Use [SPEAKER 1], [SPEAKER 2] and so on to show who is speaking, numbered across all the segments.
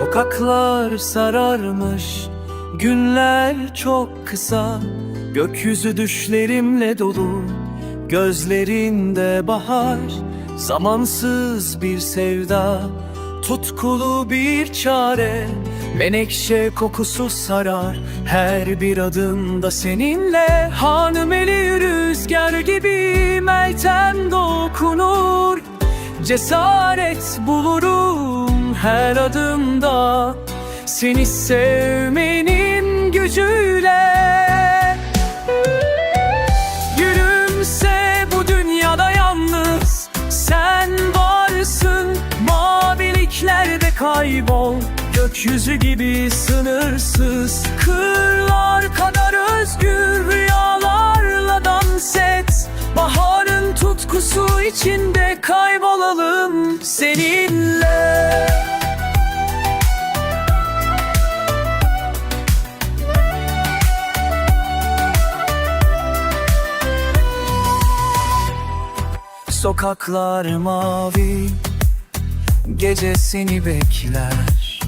[SPEAKER 1] Sokaklar sararmış Günler çok kısa. Gökyüzü düşlerimle dolu Gözlerinde bahar. Zamansız bir sevda Tutkulu bir çare. Menekşe kokusu sarar Her bir adımda seninle. Hanım eli rüzgar gibi Meltem dokunur. Cesaret bulurum her adımda Seni sevmenin gücüyle. Gülümse bu dünyada yalnız Sen varsın. Maviliklerde kaybol Gökyüzü gibi sınırsız. Kırlar kadar özgür Rüyalarla dans et. Baharın tutkusu içinde Kaybolalım. Seninle Sokaklar mavi Gece seni bekler.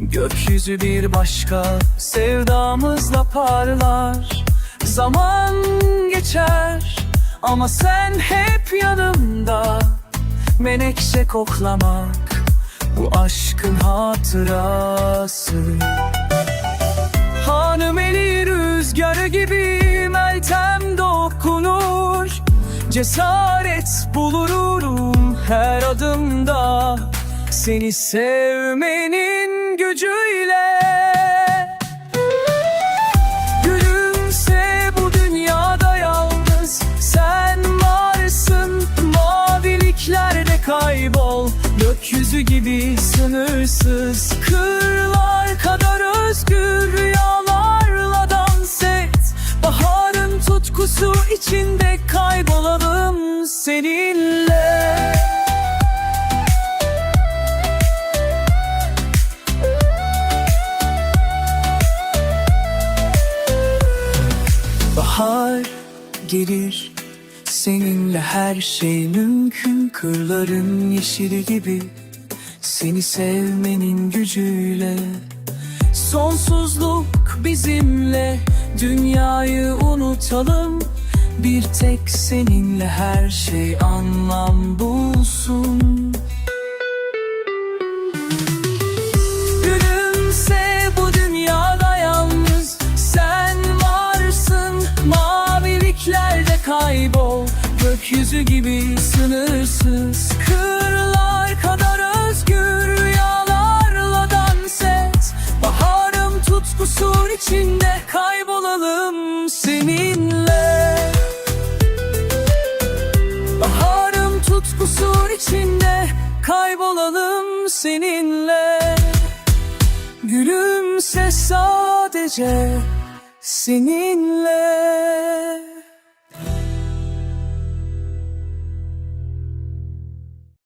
[SPEAKER 1] Gökyüzü bir başka Sevdamızla parlar. Zaman geçer Ama sen hep yanımda. Menekşe koklamak Bu aşkın hatırası Cesaret bulurum her adımda. Seni sevmenin gücüyle. Gülümse bu dünyada yalnız. Sen varsın Maviliklerde kaybol. Gökyüzü gibi sınırsız. Kırlar kadar özgür Rüyalarla seninle. Bahar gelir Seninle her şey mümkün. Kırların yeşili gibi Seni sevmenin gücüyle. Sonsuzluk bizimle Dünyayı unutalım Bir tek seninle her şey anlam bulsun. Gülümse bu dünyada yalnız. Sen varsın Maviliklerde kaybol. Gökyüzü gibi sınırsız. Kırlar kadar Kaybolalım seninle. Gülümse sadece seninle